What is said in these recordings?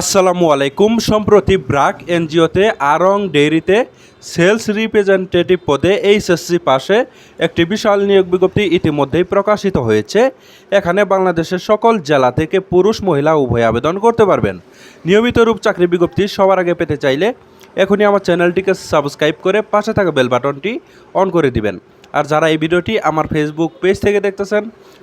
আসসালামু আলাইকুম। সম্প্রতি ব্রাক এনজিওতে আরং ডেইরিতে সেলস রিপ্রেজেন্টেটিভ পদে এইচএসসি পাশে একটি বিশাল নিয়োগ বিজ্ঞপ্তি ইতিমধ্যেই প্রকাশিত হয়েছে। এখানে বাংলাদেশের সকল জেলা থেকে পুরুষ, মহিলা উভয় আবেদন করতে পারবেন। নিয়মিত রূপ চাকরি বিজ্ঞপ্তি সবার আগে পেতে চাইলে এখনই আমার চ্যানেলটিকে সাবস্ক্রাইব করে পাশে থাকা বেল বাটনটি অন করে দিবেন। আর যারা এই ভিডিওটি আমার ফেসবুক পেজ থেকে দেখতেছেন,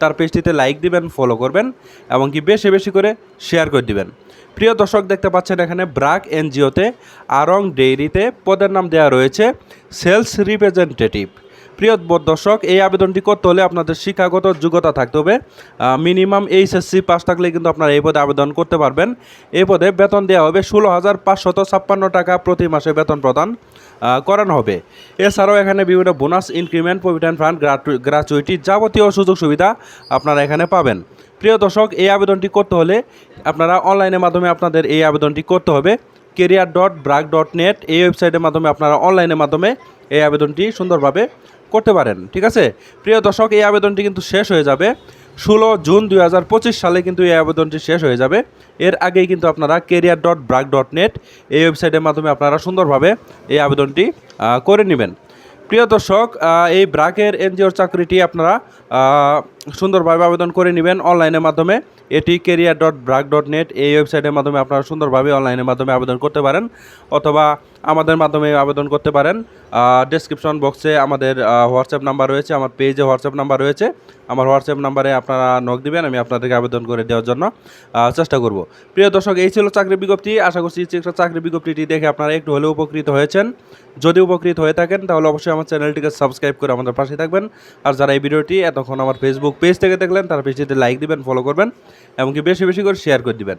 তার পেজটিতে লাইক দিবেন ফলো করবেন এবং কি বেশি বেশি করে শেয়ার করে দিবেন। প্রিয় দর্শক, দেখতে পাচ্ছেন এখানে ব্রাক এনজিওতে আরং ডেইরিতে পদের নাম দেওয়া রয়েছে সেলস রিপ্রেজেন্টেটিভ। প্রিয় দর্শক, এই আবেদনটি করতে হলে আপনাদের শিক্ষাগত যোগ্যতা থাকতে হবে। মিনিমাম এইচএসসি পাস থাকলে কিন্তু আপনারা এই পদে আবেদন করতে পারবেন। এই পদে বেতন দেওয়া হবে ষোলো হাজার পাঁচশত ছাপ্পান্ন টাকা প্রতি মাসে বেতন প্রদান করানো হবে। এছাড়াও এখানে বিভিন্ন bonus increment provident fund gratuity যাবতীয় সুযোগ সুবিধা আপনারা এখানে পাবেন। প্রিয় দর্শক, এই আবেদনটি করতে হলে আপনারা অনলাইনের মাধ্যমে আপনাদের এই আবেদনটি করতে হবে। Career dot BRAC dot net এই ওয়েবসাইটের মাধ্যমে আপনারা অনলাইনের মাধ্যমে এই আবেদনটি সুন্দরভাবে করতে পারেন, ঠিক আছে? প্রিয় দর্শক, এই আবেদনটি কিন্তু শেষ হয়ে যাবে। ষোলো জুন দুই হাজার পঁচিশ সালে কিন্তু এই আবেদনটি শেষ হয়ে যাবে। এর আগেই কিন্তু আপনারা career dot BRAC dot net এই ওয়েবসাইটের মাধ্যমে আপনারা সুন্দরভাবে এই আবেদনটি করে নেবেন। প্রিয় দর্শক এই ব্রাকের এনজিওর চাকরিটি আপনারা সুন্দরভাবে আবেদন করে নেবেন অনলাইনের মাধ্যমে। এটি career dot BRAC dot net এই ওয়েবসাইটের মাধ্যমে আপনারা সুন্দরভাবে অনলাইনের মাধ্যমে আবেদন করতে পারেন। অথবা আমাদের মাধ্যমে আবেদন করতে পারেন। ডেসক্রিপশন বক্সে আমাদের হোয়াটসঅ্যাপ নাম্বার রয়েছে, আমার পেজে হোয়াটসঅ্যাপ নাম্বার রয়েছে। আমার হোয়াটসঅ্যাপ নাম্বারে আপনারা নক দিবেন, আমি আপনাদেরকে আবেদন করে দেওয়ার জন্য চেষ্টা করব। প্রিয় দর্শক, এই ছিল চাকরি বিজ্ঞপ্তি। আশা করছি চাকরি বিজ্ঞপ্তিটি দেখে আপনারা একটু হলেও উপকৃত হয়েছেন। যদি উপকৃত হয়ে থাকেন, তাহলে অবশ্যই আমার চ্যানেলটিকে সাবস্ক্রাইব করে আমাদের পাশে থাকবেন। আর যারা এই ভিডিওটি এতক্ষণ আমার ফেসবুক পেজ থেকে দেখলেন, তারা পেজটিতে লাইক দিবেন ফলো করবেন, এমনকি বেশি বেশি করে শেয়ার করে দিবেন।